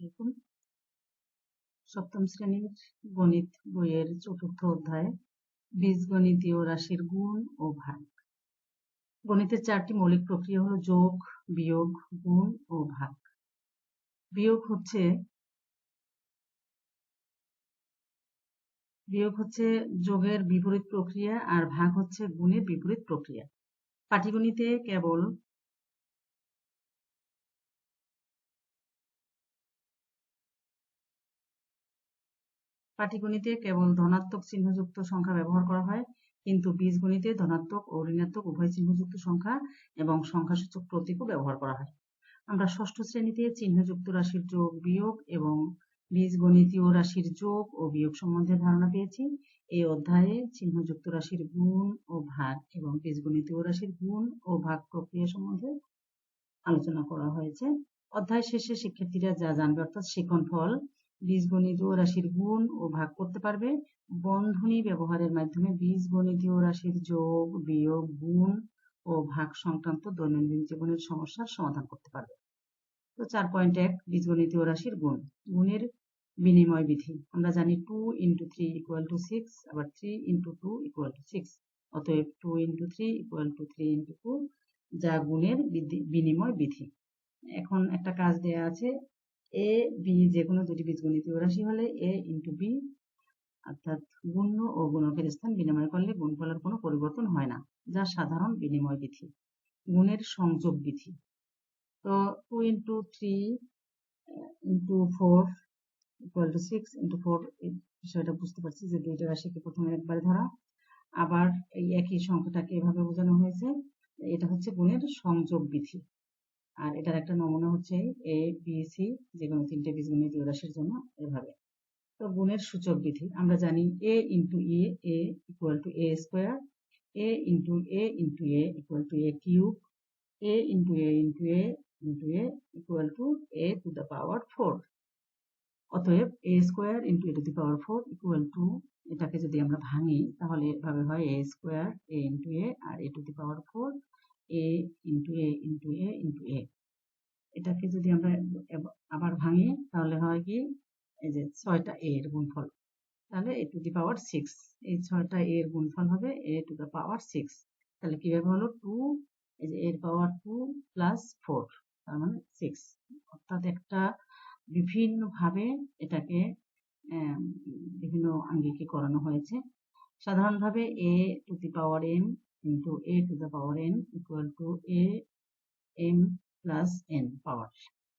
আলাইকুম সপ্তম শ্রেণির গণিত বইয়ের চতুর্থ অধ্যায় বীজগণিতীয় রাশির গুণ ও ভাগ। গণিতের চারটি মৌলিক প্রক্রিয়া হলো যোগ, বিয়োগ, গুণ ও ভাগ। বিয়োগ হচ্ছে বিয়োগ হচ্ছে যোগের বিপরীত প্রক্রিয়া আর ভাগ হচ্ছে গুণের বিপরীত প্রক্রিয়া। পাটিগণিতে কেবল পাটিগণিতে কেবল ধনাত্মক চিহ্নযুক্ত সংখ্যা ব্যবহার করা হয়, কিন্তু বীজগণিতে ধনাত্মক ও ঋণাত্মক উভয় চিহ্নযুক্ত সংখ্যা এবং সংখ্যাসূচক প্রতীকও ব্যবহার করা হয়। আমরা ষষ্ঠ শ্রেণীতে চিহ্নযুক্ত রাশির যোগ, বিয়োগ এবং বীজগণিতীয় রাশির যোগ ও বিয়োগ সম্বন্ধে ধারণা পেয়েছি। এই অধ্যায়ে চিহ্নযুক্ত রাশির গুণ ও ভাগ এবং বীজগণিতীয় রাশির গুণ ও ভাগ প্রক্রিয়া সম্বন্ধে আলোচনা করা হয়েছে। অধ্যায় শেষে শিক্ষার্থীরা যা জানবে অর্থাৎ শিখন ফল বীজগণিতীয় রাশির গুণ ও ভাগ করতে পারবে। বন্ধনী ব্যবহারের মাধ্যমে বীজগণিতীয় রাশির যোগ, বিয়োগ, গুণ ও ভাগ সংক্রান্ত দৈনন্দিন জীবনের সমস্যার সমাধান করতে পারবে। তো চার পয়েন্ট এক বীজগণিতীয় রাশির গুণ। গুণের বিনিময় বিধি। আমরা জানি two into three equal to six, আবার three into two equal to six. অতএব two into three equal to three into two যা গুণের বিনিময় বিধি। এখন একটা কাজ দেয়া আছে এ বি যে কোনো দুটি বীজগণিতীয় রাশি হলে এ ইন্টু বি অর্থাৎ গুণ্য ও গুণকের স্থান বিনিময় করলে গুণফলের কোনো পরিবর্তন হয় না, যা সাধারণ বিনিময় বিধি, গুণের সংযোগ বিধি। তো two into three into four equal to six into four বিষয়টা বুঝতে পারছি যে দুইটা রাশিকে প্রথমে একবারে ধরা, আবার এই একই সংখ্যাটাকে এভাবে বোঝানো হয়েছে, এটা হচ্ছে গুণের সংযোগ বিধি। আর এটার একটা নমুনা হচ্ছে এ বি সি যে কোনো তিনটে বীজগণিত রাশির জন্য এভাবে। তো গুণের সূচক বিধি, আমরা জানি A into A A equal to A square A into A into A equal to A cube A into A into A into A equal to A to the power four অতএব A square into A to the power four equal to এটাকে যদি আমরা ভাঙি, তাহলে এভাবে হয় A square A into A R A to the power four A into A into A into A এটাকে যদি আমরা আবার ভাঙি, তাহলে হয় কি? এই যে ছয়টা এ এর গুণফল। তাহলে এ টু দি পাওয়ার সিক্স এই ছয়টা এ এর গুণফল হবে A to the power six তাহলে কীভাবে হলো? টু এই যে এর পাওয়ার টু প্লাস ফোর তার মানে সিক্স অর্থাৎ একটা বিভিন্নভাবে এটাকে বিভিন্ন আঙ্গিকে করানো হয়েছে। সাধারণভাবে A to the power M into A to the power N equal to A M plus N power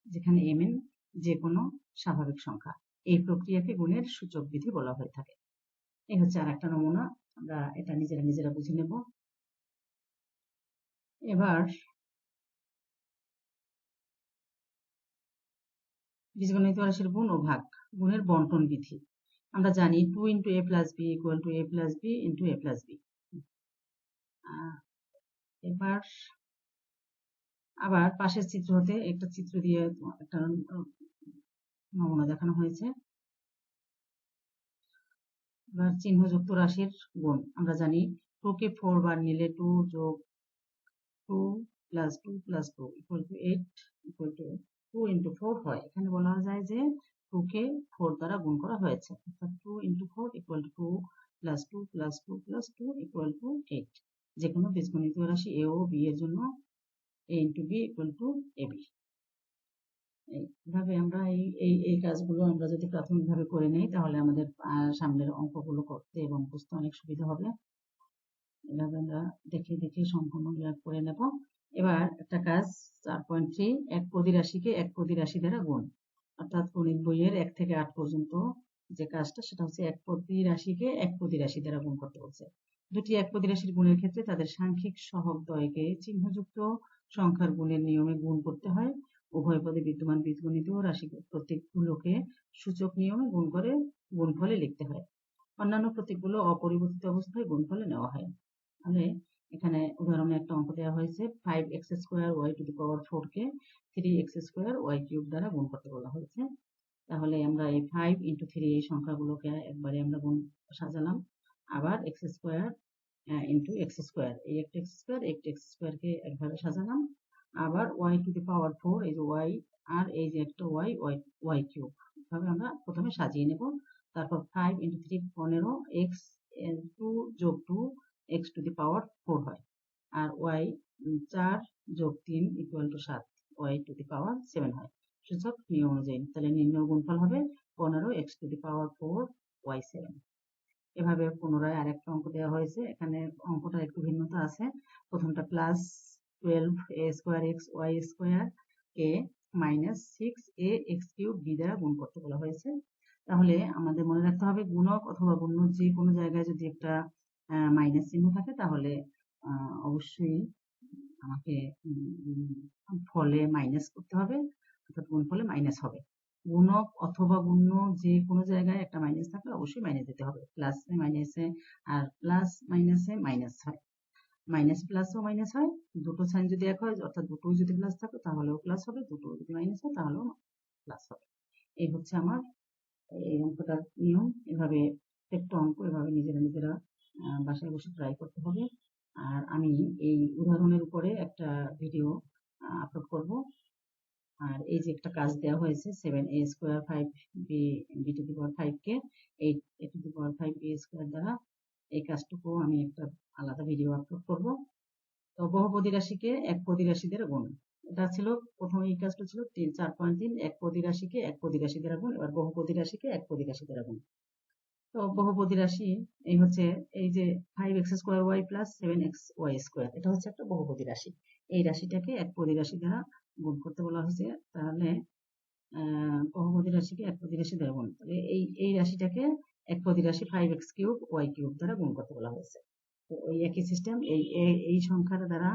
যেখানে এম এন যে কোনো স্বাভাবিক সংখ্যা। এই প্রক্রিয়াকে গুণের সূচক বিধি বলা হয়ে থাকে। এই হচ্ছে আর একটা নমুনা, আমরা এটা নিজেরা নিজেরা বুঝে নেব। এবার বীজগণিত রাশির গুণ ও ভাগ, গুণের বন্টন বিধি। আমরা জানি two into A plus B equal to A plus B into A plus B এবার আবার পাশের চিত্র হতে একটা চিত্র দিয়ে একটা নমুনা দেখানো হয়েছে। এবার চিহ্নযুক্ত রাশির গুণ। আমরা জানি টু কে ফোর বার নিলে টু যোগ two plus two plus two equal to eight equal to two into four হয়। এখানে বলা যায় যে টু কে ফোর দ্বারা গুণ করা হয়েছে। অর্থাৎ two into four equal to two plus two plus two plus two equal to eight যে কোনো বীজগণিত রাশি এ ও বি এর জন্য A into B equal to A B এইভাবে আমরা এই এই এই কাজগুলো আমরা যদি প্রাথমিকভাবে করে নেই, তাহলে আমাদের সামনের অঙ্কগুলো করতে এবং বুঝতে অনেক সুবিধা হবে। এভাবে আমরা দেখে দেখে সম্পূর্ণ করে নেব। এবার একটা কাজ, চার পয়েন্ট থ্রি এক পদি রাশিকে এক পদি রাশি দ্বারা গুণ। অর্থাৎ গণিত বইয়ের এক থেকে আট পর্যন্ত যে কাজটা, সেটা হচ্ছে এক পদি রাশিকে এক পদি রাশি দ্বারা গুণ করতে বলছে। দুটি এক পদি রাশির গুণের ক্ষেত্রে তাদের সাংখ্যিক সহগ দ্বয়কে চিহ্নযুক্ত সংখ্যার গুণের নিয়মে গুণ করতে হয়। উভয় পদে বিদ্যমান বীজগণিত ও রাশি প্রতীকগুলোকে সূচক নিয়মে গুণ করে গুণফলে লিখতে হয়। অন্যান্য প্রতীকগুলো অপরিবর্তিত অবস্থায় গুণফলে নেওয়া হয়। তাহলে এখানে উদাহরণে একটা অঙ্ক দেওয়া হয়েছে five X square Y to the power four K three X square Y cube দ্বারা গুণ করতে বলা হয়েছে। তাহলে আমরা এই ফাইভ ইন্টু থ্রি এই সংখ্যাগুলোকে একবারে আমরা গুণ সাজালাম। আবার X square into X square এই একটা এক্স স্কোয়ার একটা এক্স স্কোয়ারকে একভাবে সাজালাম। আবার Y to the power four এই যে ওয়াই আর এই যে একটা ওয়াই ওয়াই ওয়াই কিউব এভাবে আমরা প্রথমে সাজিয়ে নেব। তারপর ফাইভ ইন্টু থ্রি পনেরো এক্স টু যোগ two X to the power four হয়। আর ওয়াই চার যোগ তিন ইকুয়াল টু সাত Y to the power seven হয়। সূচক নিয়ম অনুযায়ী, তাহলে নির্ণয় গুণফল হবে পনেরো X to the power four Y seven এভাবে পুনরায় আরেকটা অঙ্ক দেওয়া হয়েছে। এখানে অঙ্কটা একটু ভিন্নতা আছে। প্রথমটা plus twelve A square X Y square K minus six A X cube B দ্বারা গুণ করতে বলা হয়েছে। তাহলে আমাদের মনে রাখতে হবে গুণক অথবা গুণ্য যে কোনো জায়গায় যদি একটা মাইনাস চিহ্ন থাকে তাহলে অবশ্যই আমাকে ফলে মাইনাস করতে হবে। অর্থাৎ গুণ ফলে মাইনাস হবে। গুণক অথবা গুণ্য যে কোনো জায়গায় একটা মাইনাস থাকলে অবশ্যই মাইনাস দিতে হবে। প্লাস মাইনাসে আর প্লাস মাইনাসে মাইনাস হয়। মাইনাস প্লাসও মাইনাস হয়। দুটো সাইন যদি এক হয়, অর্থাৎ দুটোই যদি প্লাস থাকে, তাহলেও প্লাস হবে। দুটো যদি মাইনাস হয়, তাহলেও প্লাস হবে। এই হচ্ছে আমার এই অঙ্কটার নিয়ম। এভাবে প্রত্যেকটা অঙ্ক এভাবে নিজেরা নিজেরা বাসায় বসে ট্রাই করতে হবে। আর আমি এই উদাহরণের উপরে একটা ভিডিও আপলোড করব। আর এই যে একটা কাজ দেওয়া হয়েছে seven A square five B B to the power five K eight A to the power five B square দ্বারা এই কাজটুকু আমি একটা আলাদা ভিডিও আপলোড করব। তো বহুপদী রাশিকে এক পদী রাশিদের গুণ। এটা ছিল প্রথমে এই কাজটা ছিল তিন, চার পয়েন্ট তিন, এক পদী রাশিকে এক পদী রাশি দ্বারা গুণ, এবার বহুপদী রাশিকে এক পদী রাশি দ্বারা গুণ। তো বহুপদী রাশি এই হচ্ছে এই যে five X square Y plus seven X Y square এটা হচ্ছে একটা বহুপদী রাশি। এই রাশিটাকে এক পদী রাশি দ্বারা গুণ করতে বলা হয়েছে। তাহলে বহুপদী রাশিকে এক পদী রাশি দ্বারা গুণ তাহলে এই এই রাশিটাকে এক পদী রাশি five X cube Y cube দ্বারা গুণ করতে বলা হয়েছে। তো ওই একই সিস্টেম এই এই সংখ্যাটা দ্বারা,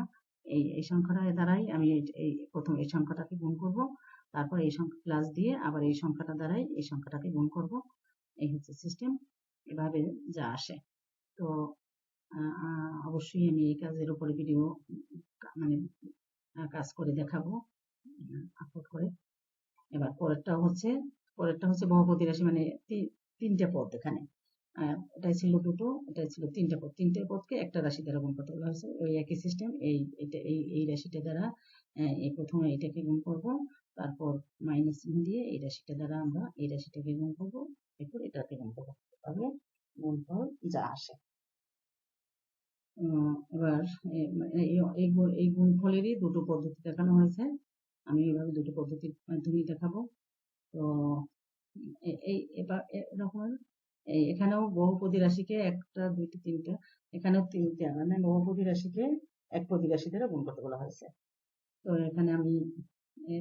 এই এই সংখ্যাটা দ্বারাই আমি এই প্রথম এই সংখ্যাটাকে গুণ করব। তারপর এই সংখ্যা প্লাস দিয়ে আবার এই সংখ্যাটা দ্বারাই এই সংখ্যাটাকে গুণ করব। এই হচ্ছে সিস্টেম এভাবে যা আসে। তো অবশ্যই আমি এই কাজের উপরে ভিডিও মানে কাজ করে দেখাবো আপলোড করে। এবার পরেরটা হচ্ছে পরেরটা হচ্ছে বহুপতি রাশি মানে তিনটা পদ এখানে। এটাই ছিল দুটো, এটাই ছিল তিনটা পদ। তিনটে পদকে একটা রাশি দ্বারা গুণ করতে বলা হয়েছে ওই একই সিস্টেম এই এটা এই এই রাশিটা দ্বারা এই প্রথমে এটাকে গুণ করব, তারপর মাইনাস চিহ্ন দিয়ে এই রাশিটা দ্বারা আমরা এই রাশিটাকে গুণ করব। এরপর এটাকে গুণ করব তাহলে গুণফল যা আসে। এবার এই গুণফলেরই দুটো পদ্ধতি দেখানো হয়েছে। আমি এভাবে দুটো পদ্ধতির মাধ্যমেই দেখাবো। তো এই এবার এরকমের এখানেও বহুপদী রাশিকে একটা, দুইটি, তিনটা, এখানেও তিনটা মানে বহুপদী রাশিকে এক পদী রাশি দ্বারা গুণ করতে বলা হয়েছে। তো এখানে আমি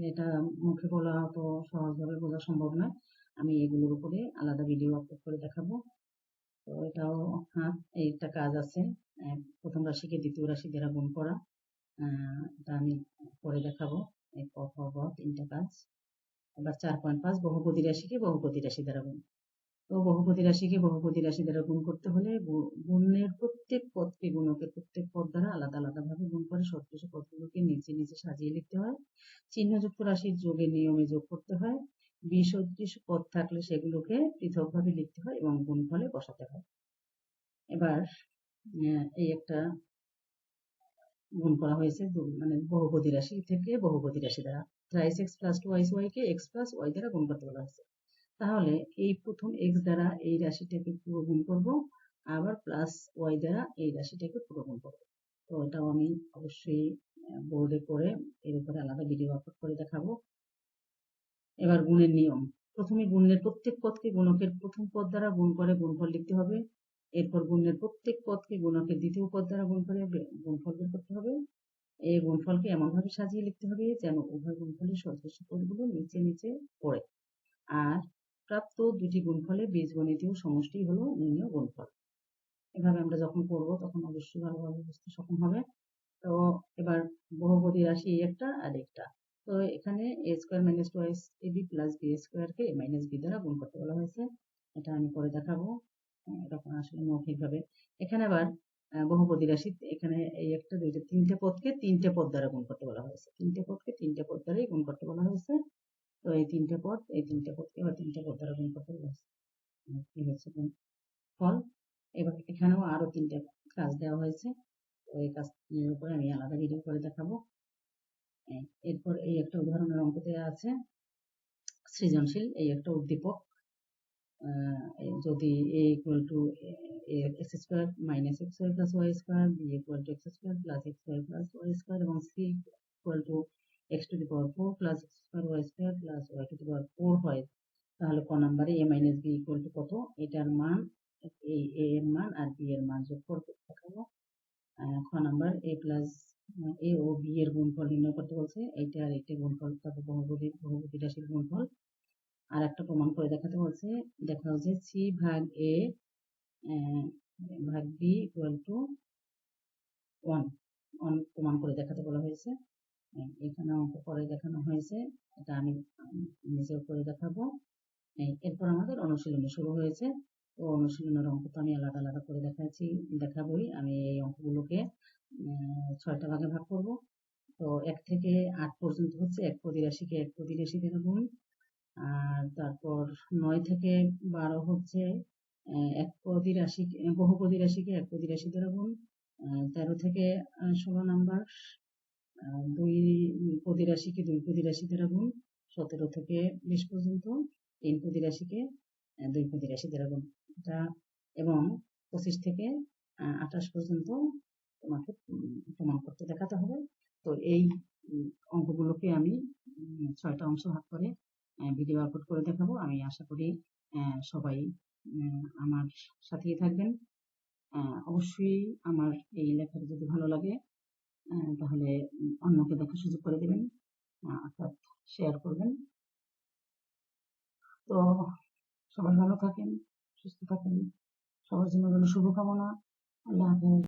এটা মুখে বলা তো সহজভাবে বোঝা সম্ভব নয়। আমি এগুলোর উপরে আলাদা ভিডিও আপলোড করে দেখাবো। তো এটাও হ্যাঁ একটা কাজ আছে। প্রথম রাশিকে দ্বিতীয় রাশি দ্বারা গুণ করা। এটা আমি পরে দেখাবো। ক খ গ তিনটা কাজ। এবার চার পয়েন্ট পাঁচ বহুপতি রাশিকে বহুপদী রাশি দ্বারা গুণ। তো বহুপতি রাশিকে বহুপতি রাশি দ্বারা গুণ করতে হলে গুণের প্রত্যেক পদকে, গুণকের প্রত্যেক পদ দ্বারা আলাদা আলাদা ভাবে গুণ করে। সদৃশ পদগুলোকে নিচে নিচে সাজিয়ে লিখতে হয়। চিহ্নযুক্ত রাশির যোগের নিয়মে যোগ করতে হয়। বিসদৃশ পদ থাকলে সেগুলোকে পৃথকভাবে লিখতে হয় এবং গুণফলে বসাতে হয়। এবার এই একটা গুণ করা হয়েছে মানে বহুপদী রাশি থেকে বহুপদী রাশি দ্বারা। Thrice X plus twice Y কে এক্স প্লাস ওয়াই দ্বারা গুণ করতে বলা হয়েছে। তাহলে এই প্রথম এক্স দ্বারা এই রাশিটাকে পুরো গুণ করব, আবার প্লাস ওয়াই দ্বারা এই রাশিটাকে পুরো গুণ করব। তো এটাও আমি অবশ্যই বোর্ডে করে এর উপরে আলাদা ভিডিও আপলোড করে দেখাবো। এবার গুণের নিয়ম। প্রথমে গুণের প্রত্যেক পদকে গুণকের প্রথম পদ দ্বারা গুণ করে গুণফল লিখতে হবে। এরপর গুণের প্রত্যেক পদকে গুণকের দ্বিতীয় পদ দ্বারা গুণ করে গুণফল বের করতে হবে। এই গুণফলকে এমনভাবে সাজিয়ে লিখতে হবে যেন উভয় গুণফলের সদৃশ্য পদগুলো নিচে নিচে পড়ে। আর প্রাপ্ত দুটি গুণফলের বীজগণিতীয় সমষ্টি হলো নির্ণয় গুণফল। এভাবে আমরা যখন করব তখন অবশ্যই ভালোভাবে বুঝতে সক্ষম হবে। তো এবার বহুপদী রাশি একটা আর একটা। তো এখানে A square minus two A B plus B স্কোয়ারকে এ মাইনাস বি দ্বারা গুণ করতে বলা হয়েছে। এটা আমি পরে দেখাবো। এরকম আসলে মৌখিকভাবে এখানে আবার বহুপদী রাশি, এখানে এই একটা, দুইটা, তিনটে পদকে তিনটে পদ দ্বারা গুণ করতে বলা হয়েছে। তিনটে পদকে তিনটে পদ দ্বারাই গুণ করতে বলা হয়েছে। তো এই তিনটে পদ, এই তিনটে পদকে আবার তিনটে পদ দ্বারা গুণ করতে বলা হয়েছে। ফল। এবার এখানেও আরও তিনটে কাজ দেওয়া হয়েছে। তো এই কাজের উপরে আমি আলাদা ভিডিও করে দেখাবো। এরপর এই একটা উদাহরণের অঙ্ক দেওয়া আছে। সৃজনশীল, এই একটা উদ্দীপক। যদি A equal to X square minus X square plus Y square B equal to X square plus X square plus Y square এবং C equal to X to the power four plus X square Y square plus Y to the power four হয়। তাহলে ক নাম্বারে A minus B equal to কত? এটার মান এ এর মান আর বি এর মান যোগ করতে দেখাবো খ নাম্বার এ প্লাস এ ও বি এর গুণফল নির্ণয় করতে বলছে। এইটা আর এইটা গুণফল, তারপর বহুপদী বহুপদী রাশির গুণফল। আর একটা প্রমাণ করে দেখাতে বলছে, দেখা হচ্ছে সি ভাগ এ ভাগ B equal to one one প্রমাণ করে দেখাতে বলা হয়েছে। এখানে অঙ্ক করে দেখানো হয়েছে। এটা আমি নিজেও করে দেখাবো। এরপর আমাদের অনুশীলনী শুরু হয়েছে। তো অনুশীলনের অঙ্ক তো আমি আলাদা আলাদা করে দেখাচ্ছি দেখাবই। আমি এই অঙ্কগুলোকে ছয়টা ভাগে ভাগ করব। তো এক থেকে আট পর্যন্ত হচ্ছে এক পদী রাশিকে এক পদী রাশি দ্বারা গুণ আর তারপর নয় থেকে বারো হচ্ছে এক পদী রাশি বহুপদী রাশিকে এক পদী রাশি দ্বারা গুণ তেরো থেকে ষোলো নাম্বার দুই পদী রাশিকে দুই পদী রাশি দ্বারা গুণ সতেরো থেকে বিশ পর্যন্ত তিন পদী রাশিকে আহ, দুই পদী রাশি গুণ। এটা এবং পঁচিশ থেকে আঠাশ পর্যন্ত তোমাকে প্রমাণ করতে দেখাতে হবে। তো এই অঙ্কগুলোকে আমি ছয়টা অংশ ভাগ করে ভিডিও আপলোড করে দেখাবো। আমি আশা করি সবাই আমার সাথেই থাকবেন। অবশ্যই আমার এই লেখাটা যদি ভালো লাগে তাহলে অন্যকে দেখার সুযোগ করে দেবেন অর্থাৎ শেয়ার করবেন। তো সবাই ভালো থাকেন সুস্থ থাকেন। সবার জন্য শুভকামনা। আল্লাহ হাফেজ।